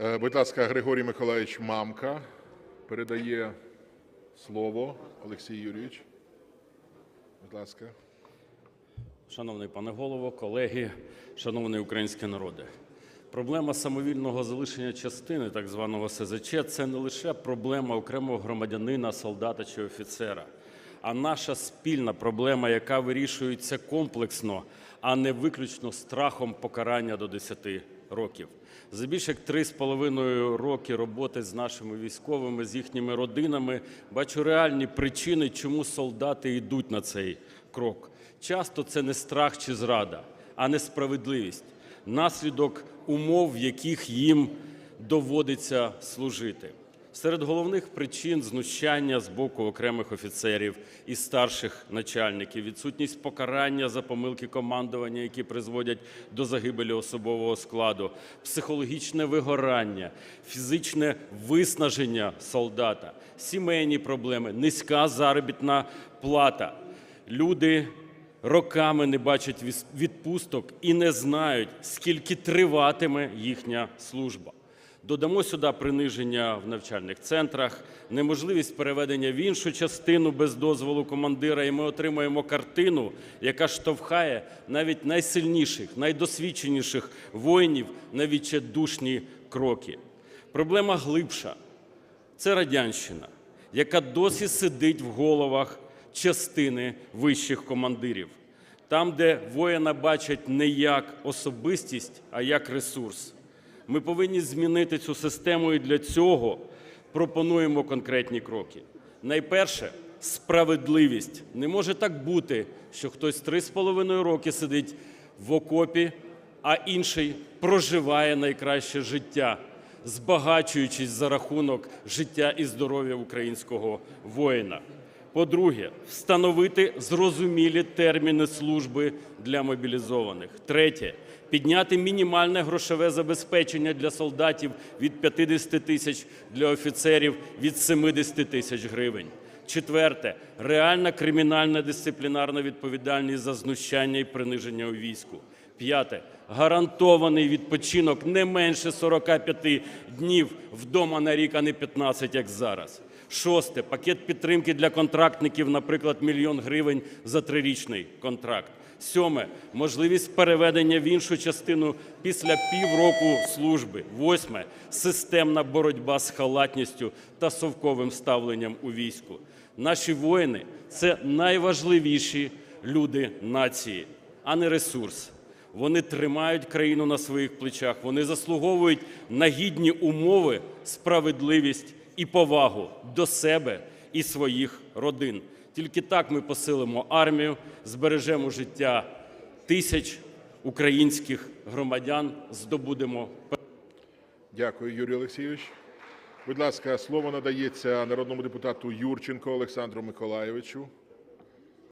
Е, Будь ласка, Григорій Миколаївич Мамка передає слово Олексій Юрійович. Будь ласка. Шановний пане голово, колеги, шановний український народе. Проблема самовільного залишення частини так званого СЗЧ це не лише проблема окремого громадянина, солдата чи офіцера, а наша спільна проблема, яка вирішується комплексно, а не виключно страхом покарання до 10 років. За більше як три з половиною роки роботи з нашими військовими, з їхніми родинами, бачу реальні причини, чому солдати йдуть на цей крок. Часто це не страх чи зрада, а несправедливість, наслідок умов, в яких їм доводиться служити. Серед головних причин знущання з боку окремих офіцерів і старших начальників, відсутність покарання за помилки командування, які призводять до загибелі особового складу, психологічне вигорання, фізичне виснаження солдата, сімейні проблеми, низька заробітна плата. Люди роками не бачать відпусток і не знають, скільки триватиме їхня служба. Додамо сюди приниження в навчальних центрах, неможливість переведення в іншу частину без дозволу командира, і ми отримаємо картину, яка штовхає навіть найсильніших, найдосвідченіших воїнів на відчайдушні кроки. Проблема глибша це радянщина, яка досі сидить в головах частини вищих командирів, там, де воїна бачать не як особистість, а як ресурс. Ми повинні змінити цю систему, і для цього пропонуємо конкретні кроки. Найперше справедливість. Не може так бути, що хтось три з половиною роки сидить в окопі, а інший проживає найкраще життя, збагачуючись за рахунок життя і здоров'я українського воїна. По-друге, встановити зрозумілі терміни служби для мобілізованих. Третє підняти мінімальне грошове забезпечення для солдатів від 50 тисяч, для офіцерів від 70 тисяч гривень. Четверте реальна кримінальна дисциплінарна відповідальність за знущання і приниження у війську. П'яте гарантований відпочинок не менше 45 днів вдома на рік, а не 15, як зараз. Шосте пакет підтримки для контрактників, наприклад, мільйон гривень за трирічний контракт. Сьоме можливість переведення в іншу частину після півроку служби. Восьме системна боротьба з халатністю та совковим ставленням у війську. Наші воїни це найважливіші люди нації, а не ресурс. Вони тримають країну на своїх плечах. Вони заслуговують на гідні умови, справедливість і повагу до себе і своїх родин. Тільки так ми посилимо армію, збережемо життя тисяч українських громадян, здобудемо Дякую, Юрій Олексійович. Будь ласка, слово надається народному депутату Юрченко Олександру Миколайовичу.